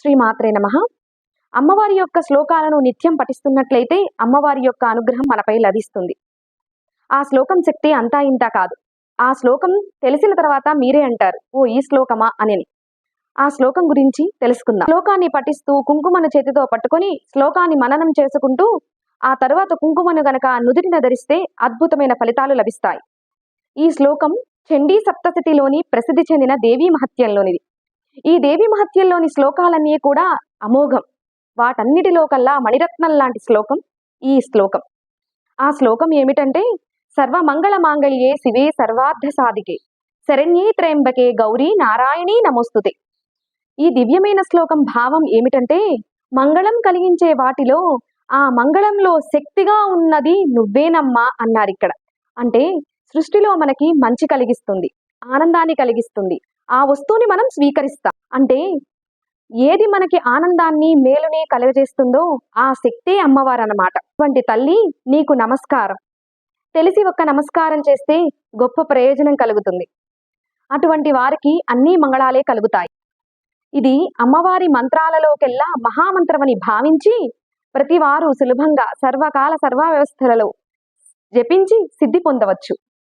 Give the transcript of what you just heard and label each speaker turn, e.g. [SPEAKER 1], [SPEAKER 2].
[SPEAKER 1] శ్రీమాత్రే నమ. అమ్మవారి యొక్క శ్లోకాలను నిత్యం పఠిస్తున్నట్లయితే అమ్మవారి యొక్క అనుగ్రహం మనపై లభిస్తుంది. ఆ శ్లోకం శక్తి అంతా ఇంతా కాదు. ఆ శ్లోకం తెలిసిన తర్వాత మీరే అంటారు ఓ ఈ శ్లోకమా? అని ఆ శ్లోకం గురించి తెలుసుకుందాం. శ్లోకాన్ని పఠిస్తూ కుంకుమను చేతితో పట్టుకొని శ్లోకాన్ని మననం చేసుకుంటూ ఆ తరువాత కుంకుమను గనక నుదుటిన ధరిస్తే అద్భుతమైన ఫలితాలు లభిస్తాయి. ఈ శ్లోకం చండీ సప్తశతిలోని ప్రసిద్ధి చెందిన దేవీ మహత్యంలోనిది. ఈ దేవి మహత్యంలోని శ్లోకాలన్నీ కూడా అమోఘం. వాటన్నిటిలో కల్లా మణిరత్నం లాంటి శ్లోకం ఈ శ్లోకం. ఆ శ్లోకం ఏమిటంటే సర్వమంగళ మాంగళ్యే శివే సర్వార్థ సాధికే శరణ్యే త్రయంబకే గౌరీ నారాయణీ నమోస్తుతే. ఈ దివ్యమైన శ్లోకం భావం ఏమిటంటే మంగళం కలిగించే వాటిలో ఆ మంగళంలో శక్తిగా ఉన్నది నువ్వేనమ్మా అన్నారు ఇక్కడ అంటే సృష్టిలో మనకి మంచి కలిగిస్తుంది ఆనందాన్ని కలిగిస్తుంది. ఆ వస్తువుని మనం స్వీకరిస్తాం. అంటే ఏది మనకి ఆనందాన్ని మేలుని కలుగజేస్తుందో ఆ శక్తే అమ్మవారు అన్నమాట అటువంటి తల్లి నీకు నమస్కారం. తెలిసి ఒక్క నమస్కారం చేస్తే గొప్ప ప్రయోజనం కలుగుతుంది. అటువంటి వారికి అన్ని మంగళాలే కలుగుతాయి. ఇది అమ్మవారి మంత్రాలలోకెల్లా మహామంత్రమని భావించి ప్రతి వారు సులభంగా సర్వకాల సర్వ వ్యవస్థలలో జపించి సిద్ధి పొందవచ్చు.